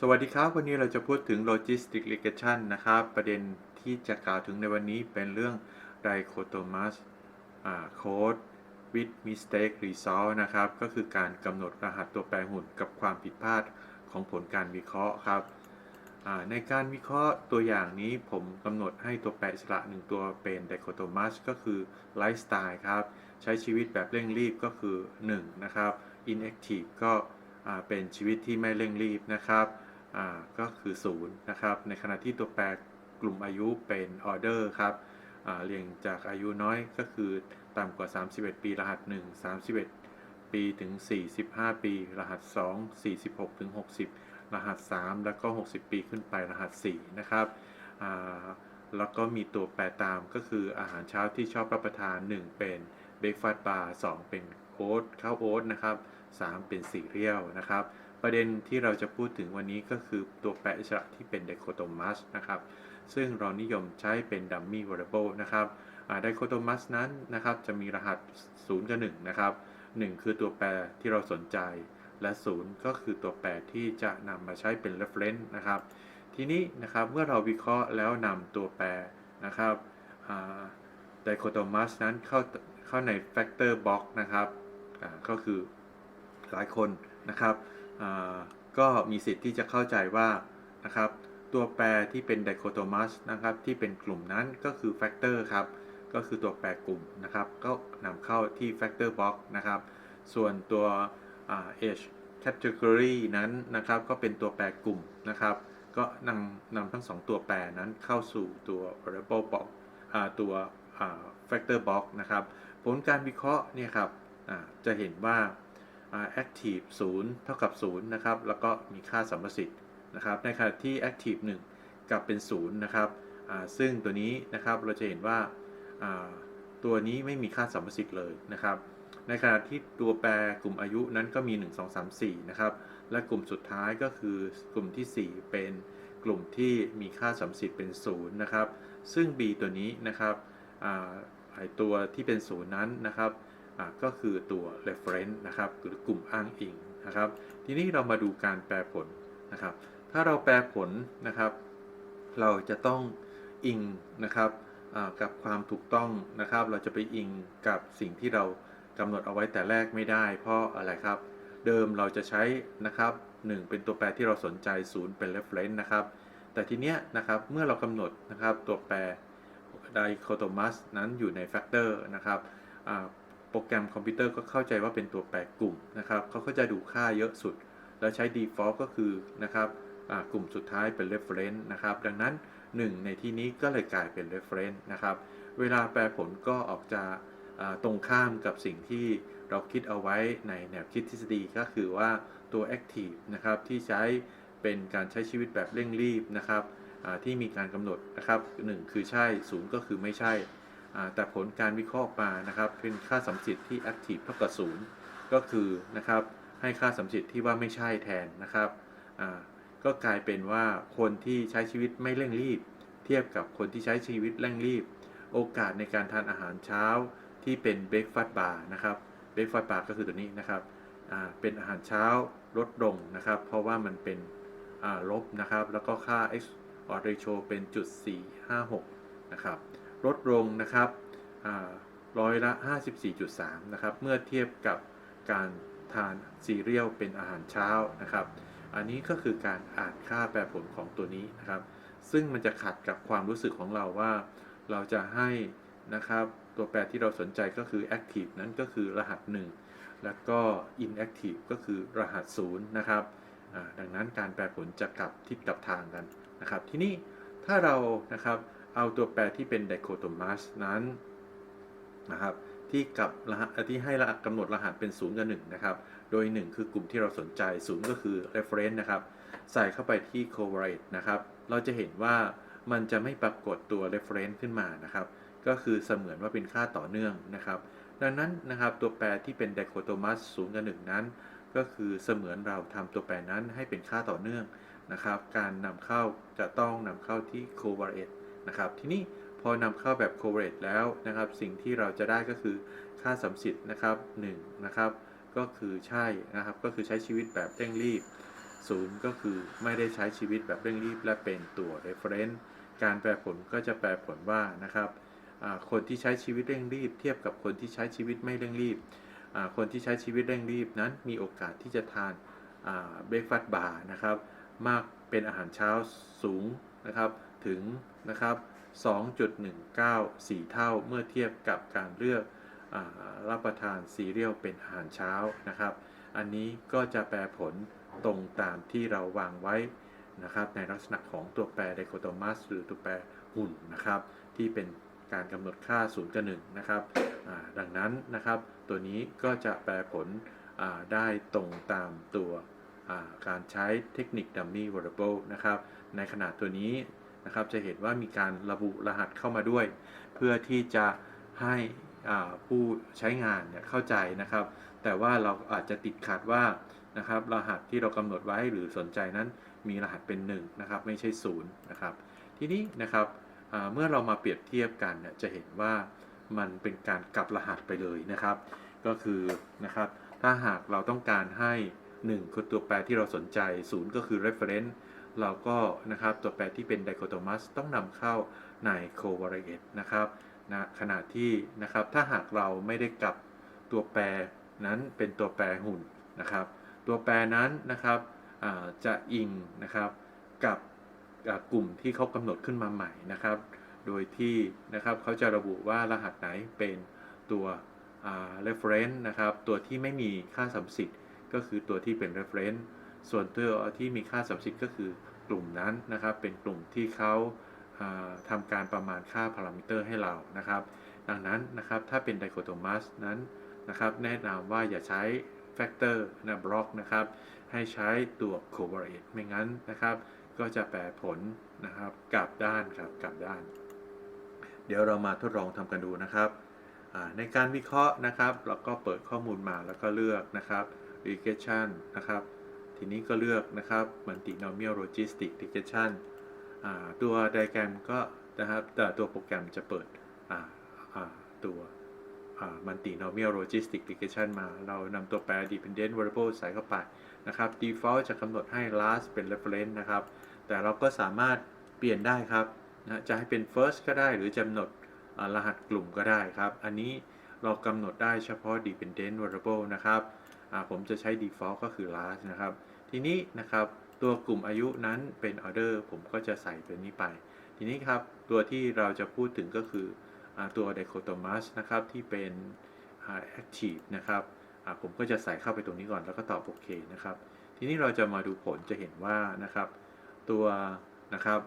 สวัสดีครับ วันนี้เราจะพูดถึง logistic regression นะครับ ประเด็นที่จะกล่าวถึงในวันนี้เป็นเรื่อง dichotomous อ่า code with mistake result นะครับ ก็คือการกำหนดรหัสตัวแปรหุ่นกับความผิดพลาดของผลการวิเคราะห์ครับ ในการวิเคราะห์ตัวอย่างนี้ผมกำหนดให้ตัวแปรอิสระหนึ่งตัวเป็น dichotomous ก็คือ lifestyle ครับ ใช้ชีวิตแบบเร่งรีบก็คือ 1 นะครับ inactive ก็เป็นชีวิตที่ไม่เร่งรีบนะครับ ก็คือ 0 นะครับ ในขณะที่ตัวแปรกลุ่มอายุเป็นออเดอร์ครับเรียงจากอายุน้อยก็คือต่ำกว่า 31 ปีรหัส 1 31 ปีถึง 45 ปี รหัส 2 46 ถึง 60 รหัส 3 แล้วก็ 60 ปีขึ้นไปรหัส 4 นะครับแล้วก็มีตัวแปรตามก็คืออาหารเช้าที่ชอบรับประทาน 1 เป็นเบรกฟาสต์บาร์2เป็นโอ๊ตข้าวโอ๊ตนะครับ 3 เป็นซีเรียลนะครับ ประเด็นที่เราจะพูดถึงวันนี้ก็คือตัวแปรอิสระที่เป็น dichotomous นะครับ ซึ่งเรานิยมใช้เป็น dummy variable นะครับอ่า dichotomous นั้นนะครับจะมีรหัส 0 กับ 1 นะครับ 1 คือตัวแปรที่เราสนใจ และ 0 ก็คือตัวแปรที่จะนำมาใช้เป็น reference นะครับ ทีนี้นะครับเมื่อเราวิเคราะห์แล้วนำตัวแปรนะครับอ่า dichotomous นั้นเข้าเข้าใน factor box นะครับก็คือหลายคนนะครับ ก็มีสิทธิ์ที่จะเข้าใจว่านะครับตัวแปรที่เป็น dichotomous นะครับที่เป็นกลุ่มนั้นก็คือ factor ครับก็คือตัวแปรกลุ่มนะครับก็นำเข้าที่ factor box นะครับส่วนตัวอ่า age category นั้นนะครับก็เป็นตัวแปรกลุ่มนะครับก็นำนำทั้งสองตัวแปรนั้นเข้าสู่ตัว variable box ตัว factor box นะครับ ผลการวิเคราะห์เนี่ยครับจะเห็นว่า active 0 เท่ากับ 0 นะครับ แล้วก็มีค่าสัมประสิทธิ์นะครับ ในขณะที่ active 1 กลับเป็น 0 นะครับ ซึ่งตัวนี้นะครับเราจะเห็นว่าตัวนี้ไม่มีค่าสัมประสิทธิ์เลยนะครับ ในขณะที่ตัวแปรกลุ่มอายุนั้นก็มี 1 2 3 4 นะครับ และกลุ่มสุดท้ายก็คือกลุ่มที่ 4 เป็นกลุ่มที่มีค่าสัมประสิทธิ์เป็น 0 นะครับ ซึ่ง B ตัวนี้นะครับไอตัวที่เป็น 0 นั้นนะครับ ก็คือตัว reference นะครับหรือกลุ่มอ้างอิงนะครับ ทีนี้เรามาดูการแปลผลนะครับ ถ้าเราแปลผลนะครับ เราจะต้องอิงนะครับกับความถูกต้องนะครับ เราจะไปอิงกับสิ่งที่เรากำหนดเอาไว้แต่แรกไม่ได้ เพราะอะไรครับ เดิมเราจะใช้นะครับ 1 เป็นตัวแปรที่เราสนใจ 0 เป็น reference นะครับ แต่ทีเนี้ยนะครับเมื่อเรากำหนดนะครับตัวแปร dichotomous นั้นอยู่ใน factor นะครับ โปรแกรมคอมพิวเตอร์ก็เข้าใจว่าเป็นตัวแปรกลุ่มนะครับเขาก็จะดูค่าเยอะสุด แล้วใช้ default ก็คือนะครับกลุ่มสุดท้ายเป็น reference นะครับ ดังนั้น 1 ในที่นี้ก็เลยกลายเป็น reference นะครับ เวลาแปลผลก็ออกจะตรงข้ามกับสิ่งที่เราคิดเอาไว้ในแนวคิดทฤษฎีก็คือว่าตัว active นะครับที่ใช้เป็นการใช้ชีวิตแบบเร่งรีบนะครับที่มีการกำหนดนะครับ 1 คือใช่ 0 ก็คือไม่ใช่ แต่ผลการวิเคราะห์มานะครับ เป็นค่าสัมสิทธิ์ที่ active เท่ากับ0ก็คือนะครับให้ค่าสัมสิทธิ์ที่ว่าไม่ใช่แทนนะครับก็กลายเป็นว่าคนที่ใช้ชีวิตไม่เร่งรีบ เทียบกับคนที่ใช้ชีวิตเร่งรีบ โอกาสในการทานอาหารเช้าที่เป็นเบรกฟาสต์บาร์นะครับเบรกฟาสต์บาร์ก็คือตัวนี้นะครับเป็นอาหารเช้าลดลงนะครับ เพราะว่ามันเป็นลบนะครับ แล้วก็ค่า x odd ratio เป็นจุด456 นะครับ ลดลงนะครับร้อยละ 54.3 นะครับ เมื่อเทียบกับการทานซีเรียลเป็นอาหารเช้านะครับ อันนี้ก็คือการอ่านค่าแปรผลของตัวนี้นะครับ ซึ่งมันจะขัดกับความรู้สึกของเราว่า เราจะให้นะครับตัวแปรที่เราสนใจก็คือ active นั้นก็คือรหัส 1 แล้วก็ inactive ก็คือรหัส 0 นะครับ ดังนั้นการแปรผลจะกลับทิศกลับทางกันนะครับ ที่นี่ถ้าเรานะครับ เอาตัวแปรที่เป็น dichotomous นั้นนะครับที่กับรหัสที่ให้กำหนดรหัสเป็น 0 กับ 1 นะครับ โดย 1 คือกลุ่มที่เราสนใจ 0 ก็คือ reference นะครับ ใส่เข้าไปที่ correlate นะครับ เราจะเห็นว่ามันจะไม่ปรากฏตัว reference ขึ้นมานะครับ ก็คือเสมือนว่าเป็นค่าต่อเนื่องนะครับ ดังนั้นนะครับตัวแปรที่เป็น dichotomous 0 กับ 1 นั้น ก็คือเสมือนเราทำตัวแปรนั้นให้เป็นค่าต่อเนื่องนะครับ การนำเข้าจะต้องนำเข้าที่ correlate นะครับ ทีนี้พอนำเข้าแบบ correlate แล้วนะครับ สิ่งที่เราจะได้ก็คือค่าสัมสิทธิ์นะครับ1นะครับ ก็คือใช่นะครับ ก็คือใช้ชีวิตแบบเร่งรีบศูนย์ก็คือไม่ได้ใช้ชีวิตแบบเร่งรีบ และเป็นตัว reference การแปลผลก็จะแปลผลว่านะครับคนที่ใช้ชีวิตเร่งรีบ เทียบกับคนที่ใช้ชีวิตไม่เร่งรีบ คนที่ใช้ชีวิตเร่งรีบนั้นมีโอกาสที่จะทานเบรกฟาสต์บาร์นะครับ มากเป็นอาหารเช้าสูงนะครับ ถึงนะครับ2.194 เท่าเมื่อเทียบกับการเลือกอรับประทานซีเรียลเป็นอาหารเช้านะครับ อันนี้ก็จะแปลผลตรงตามที่เราวางไว้นะครับในลักษณะของตัวแปรไดโคโตมัสหรือตัวแปรหุ่นนะครับ ที่เป็นการกำหนดค่า0กับ1นะครับดังนั้นนะครับ ตัวนี้ก็จะแปลผลได้ตรงตามตัวการใช้เทคนิค Dummy Variable นะครับ ในขณะตัวนี้ นะครับ จะเห็นว่ามีการระบุรหัสเข้ามาด้วย เพื่อที่จะให้ผู้ใช้งานเนี่ยเข้าใจนะครับ แต่ว่าเราอาจจะติดขัดว่านะครับ รหัสที่เรากำหนดไว้หรือสนใจนั้นมีรหัสเป็น1นะครับไม่ใช่0นะครับทีนี้นะครับเมื่อเรามาเปรียบเทียบกันเนี่ยจะเห็นว่ามันเป็นการกลับรหัสไปเลยนะครับ ก็คือนะครับถ้าหากเราต้องการให้ 1 คือตัวแปรที่เราสนใจ 0 ก็คือ reference เราก็นะครับตัวแปรที่เป็น dichotomous ต้องนำเข้าใน covariate นะครับนะขณะที่นะครับถ้าหากเราไม่ได้กลับตัวแปรนั้นเป็นตัวแปรหุ่นนะครับ ตัวแปรนั้นนะครับจะอิงนะครับกับกลุ่มที่เขากำหนดขึ้นมาใหม่นะครับ โดยที่นะครับเขาจะระบุว่ารหัสไหนเป็นตัว reference นะครับ ตัวที่ไม่มีค่าสัมสิทธิ์ก็คือตัวที่เป็น reference ส่วนตัวที่มีค่าสัมสิทธิ์ก็คือกลุ่มนั้นนะครับ เป็นกลุ่มที่เขาอ่าทำการประมาณค่าพารามิเตอร์ให้เรานะครับ ดังนั้นนะครับถ้าเป็นไดโคโตมัสนั้นนะครับ แนะนำว่าอย่าใช้แฟกเตอร์นะบล็อกนะครับ ให้ใช้ตัว covariate ไม่งั้นนะครับ ก็จะแปลผลนะครับกลับด้านครับกลับด้าน เดี๋ยวเรามาทดลองทำกันดูนะครับ ในการวิเคราะห์นะครับ เราก็เปิดข้อมูลมาแล้วก็เลือกนะครับ regression นะครับ ทีนี้ก็เลือกนะครับ multinomial logistic regression อ่าตัวไดแกรมก็นะครับแต่ตัวโปรแกรมจะเปิดตัว multinomial logistic regression มา เรานำตัวแปร dependent variable ใส่เข้าไปนะครับ default จะกำหนดให้ last เป็น reference นะครับ แต่เราก็สามารถเปลี่ยนได้ครับนะจะให้เป็น first ก็ได้หรือจะกำหนดรหัสกลุ่มก็ได้ครับ อันนี้เรากำหนดได้เฉพาะ dependent variable นะครับ ผมจะใช้ default ก็คือ last นะครับ ทีนี้นะครับตัวกลุ่มอายุนั้นเป็น order ผมก็จะใส่ตัวนี้ไป ทีนี้ครับตัวที่เราจะพูดถึงก็คืออตัว dichotomous นะครับที่เป็น active นะครับผมก็จะใส่เข้าไปตรงนี้ก่อนแล้วก็ตอบโอเคนะครับ ทีนี้เราจะมาดูผลจะเห็นว่านะครับ ตัวนะครับ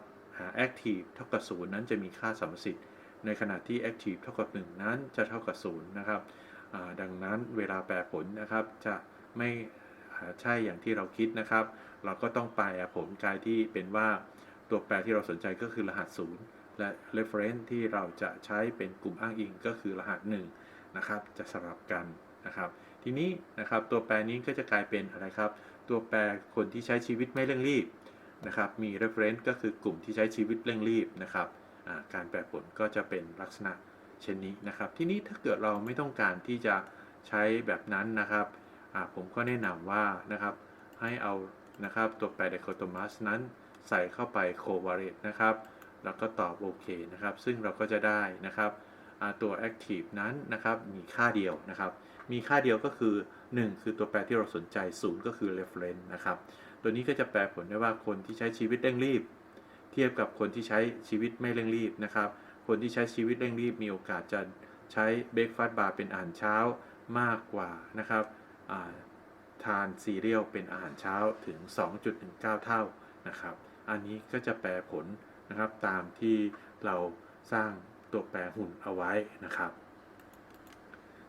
active เท่ากับ0นั้นจะมีค่าสัมประสิทธิ์ในขณะที่ active เท่ากับ 1 นั้นจะเท่ากับ0นะครับ ดังนั้นเวลาแปลผลนะครับจะไม่ใช่อย่างที่เราคิดนะครับ เราก็ต้องแปลผลกลายที่เป็นว่าตัวแปรที่เราสนใจก็คือรหัส 0 และ reference ที่เราจะใช้เป็นกลุ่มอ้างอิงก็คือรหัส1นะครับจะสลับกันนะครับ ทีนี้นะครับตัวแปรนี้ก็จะกลายเป็นอะไรครับ ตัวแปรคนที่ใช้ชีวิตไม่เร่งรีบนะครับมี reference ก็คือกลุ่มที่ใช้ชีวิตเร่งรีบนะครับการแปลผลก็จะเป็นลักษณะ เช่นนี้นะครับ ทีนี้ถ้าเกิดเราไม่ต้องการที่จะใช้แบบนั้นนะครับผมก็แนะนำว่านะครับให้เอานะครับตัวแปร dichotomous นั้นใส่เข้าไป covariate นะครับ แล้วก็ตอบโอเคนะครับ ซึ่งเราก็จะได้นะครับตัว active นั้นนะครับมีค่าเดียวนะครับ มีค่าเดียวก็คือ 1 คือตัวแปรที่เราสนใจ 0 ก็คือ reference นะครับ ตัวนี้ก็จะแปลผลได้ว่าคนที่ใช้ชีวิตเร่งรีบ เทียบกับคนที่ใช้ชีวิตไม่เร่งรีบนะครับ คนที่ใช้ชีวิตเร่งรีบมีโอกาสจะใช้เบรกฟาสต์บาร์เป็นอาหารเช้ามากกว่านะครับาทานซีเรียลเป็นอาหารเช้าถึง 2.19 เท่านะครับ อันนี้ก็จะแปลผลนะครับตามที่เราสร้างตัวแปรหุ่นเอาไว้นะครับ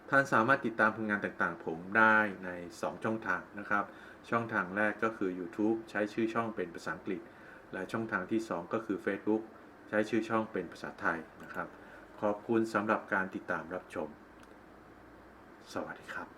ท่านสามารถติดตามผลงานต่างๆ ผมได้ใน 2 ช่องทางนะครับ ช่องทางแรกก็คือ YouTube ใช้ชื่อช่องเป็นภาษาอังกฤษ และช่องทางที่ 2 ก็คือ Facebook ใช้ชื่อช่องเป็นภาษาไทยนะครับ ขอบคุณสำหรับการติดตามรับชม สวัสดีครับ